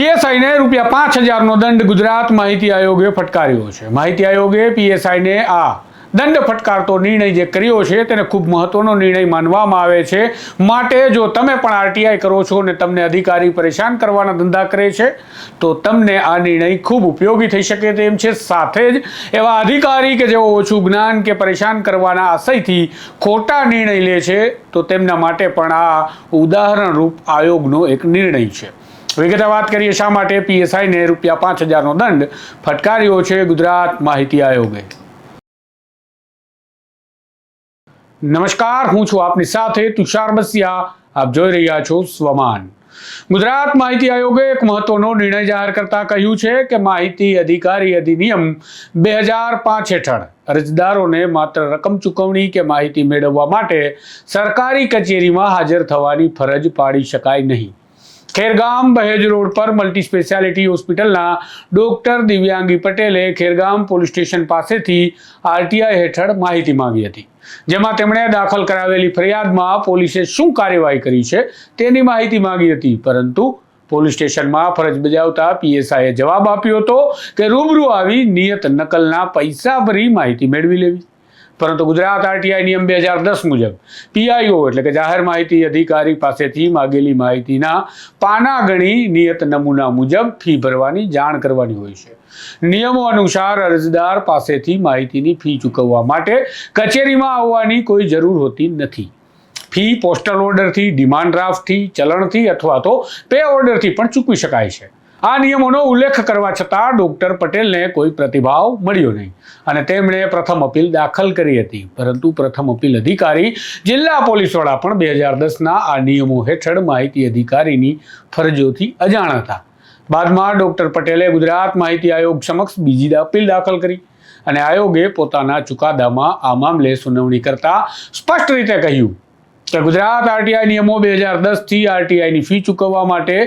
પીએસઆઈને રૂપિયા પાંચ હજારનો દંડ ગુજરાત માહિતી આયોગે ફટકાર્યો છે. માહિતી આયોગે પીએસઆઈને આ દંડ ફટકારતો નિર્ણય જે કર્યો છે તેને ખૂબ મહત્વનો નિર્ણય માનવામાં આવે છે. માટે જો તમે પણ આરટીઆઈ કરો છો અને તમને અધિકારી પરેશાન કરવાના ધંધા કરે છે, તો તમને આ નિર્ણય ખૂબ ઉપયોગી થઈ શકે તેમ છે. સાથે જ એવા અધિકારી કે જેઓ ઓછું જ્ઞાન કે પરેશાન કરવાના આશયથી ખોટા નિર્ણય લે છે, તો તેમના માટે પણ આ ઉદાહરણરૂપ આયોગનો એક નિર્ણય છે. વિગતે વાત કરીએ શા માટે પીએસઆઈને રૂપિયા પાંચ હજારનો દંડ ફટકાર્યો છે ગુજરાત માહિતી આયોગે. નમસ્કાર, હું છું આપની સાથે તુષાર બસિયા. આપ જોઈ રહ્યા છો સ્વમાન. ગુજરાત માહિતી આયોગે એક મહત્વનો નિર્ણય જાહેર કરતા કહ્યું છે કે માહિતી અધિકારી અધિનિયમ બે હજાર પાંચ હેઠળ અરજદારોને માત્ર રકમ ચૂકવણી કે માહિતી મેળવવા માટે સરકારી કચેરીમાં હાજર થવાની ફરજ પાડી શકાય નહીં. ખેરગામ બહેજ રોડ પર મલ્ટી સ્પેશિયાલિટી હોસ્પિટલના ડોક્ટર દિવ્યાંગી પટેલે ખેરગામ પોલીસ સ્ટેશન પાસેથી આરટીઆઈ હેઠળ માહિતી માંગી હતી, જેમાં તેમણે દાખલ કરાવેલી ફરિયાદમાં પોલીસે શું કાર્યવાહી કરી છે તેની માહિતી માંગી હતી, પરંતુ પોલીસ સ્ટેશનમાં ફરજ બજાવતા પીએસઆઈએ જવાબ આપ્યો હતો કે રૂબરૂ આવી નિયત નકલના પૈસા ભરી માહિતી મેળવી લેવી. પરંતુ ગુજરાત આરટીઆઈ નિયમ બે હજાર દસ મુજબ પીઆઈઓ એટલે કે જાહેર માહિતી અધિકારી પાસેથી માગેલી માહિતીના પાના ગણી નિયત નમૂના મુજબ ફી ભરવાની જાણ કરવાની હોય છે. નિયમો અનુસાર અરજદાર પાસેથી માહિતીની ફી ચૂકવવા માટે કચેરીમાં આવવાની કોઈ જરૂર હોતી નથી. ફી પોસ્ટલ ઓર્ડરથી, ડિમાન્ડ ડ્રાફ્ટથી, ચલણથી અથવા તો પે ઓર્ડરથી પણ ચૂકવી શકાય છે. આ નિયમોનો ઉલ્લેખ કરવા છતાં ડૉક્ટર પટેલને કોઈ પ્રતિભાવ મળ્યો નહીં. અને તેમણે પ્રથમ અપીલ દાખલ કરી હતી. પરંતુ પ્રથમ અપીલ અધિકારી જિલ્લા પોલીસ વડા પણ બે હજાર દસના આ નિયમો હેઠળ માહિતી અધિકારીની ફરજોથી અજાણ હતા. બાદમાં ડૉક્ટર પટેલે ગુજરાત માહિતી આયોગ સમક્ષ બીજી અપીલ દાખલ કરી અને આયોગે પોતાના ચુકાદામાં આ મામલે સુનાવણી કરતા સ્પષ્ટ રીતે કહ્યું કે ગુજરાત આરટીઆઈ નિયમો બે હજાર દસથી આરટીઆઈની ફી ચૂકવવા માટે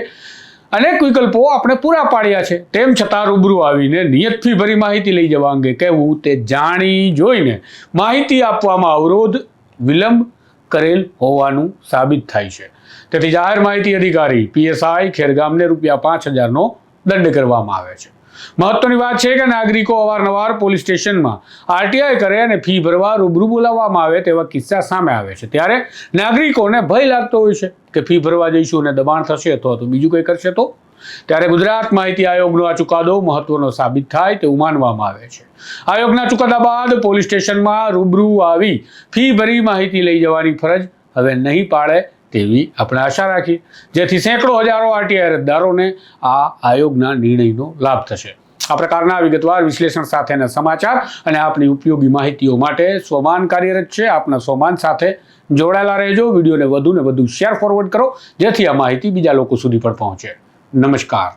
અનેક વિકલ્પો આપણે પૂરા પાડ્યા છે. તેમ છતાં રૂબરૂ આવીને નિયત ફી ભરી માહિતી લઈ જવા અંગે કહેવું તે જાણી જોઈને માહિતી આપવામાં અવરોધ વિલંબ કરેલ હોવાનું સાબિત થાય છે. તેથી જાહેર માહિતી અધિકારી પીએસઆઈ ખેરગામને રૂપિયા પાંચ હજારનો દંડ કરવામાં આવે છે. મહત્વની વાત છે કે નાગરિકો અવારનવાર પોલીસ સ્ટેશનમાં આરટીઆઈ કરે અને ફી ભરવા રૂબરૂ બોલાવવામાં આવે તેવા કિસ્સા સામે આવે છે. ત્યારે નાગરિકોને ભય લાગતો હોય છે કે ફી ભરવા જઈશું અને દબાણ થશે અથવા તો બીજું કંઈ કરશે તો? ત્યારે ગુજરાત માહિતી આયોગનો આ ચુકાદો મહત્વનો સાબિત થાય તેવું માનવામાં આવે છે. આયોગના ચુકાદા બાદ પોલીસ સ્ટેશનમાં રૂબરૂ આવી ફી ભરી માહિતી લઈ જવાની ફરજ હવે નહીં પાડે તેવી આપણે આશા રાખીએ જેથી સેંકડો હજારો આરટીઆઈ અરજદારોને આ આયોગના નિર્ણયનો લાભ થશે. આ પ્રકારના વિગતવાર વિશ્લેષણ સાથેના સમાચાર અને આપની ઉપયોગી માહિતીઓ માટે સોમાન કાર્યરત છે. આપના સોમાન સાથે જોડાયેલા રહેજો. વિડીયોને વધુ ને વધુ શેર ફોરવર્ડ કરો, જેથી આ માહિતી બીજા લોકો સુધી પણ પહોંચે. નમસ્કાર.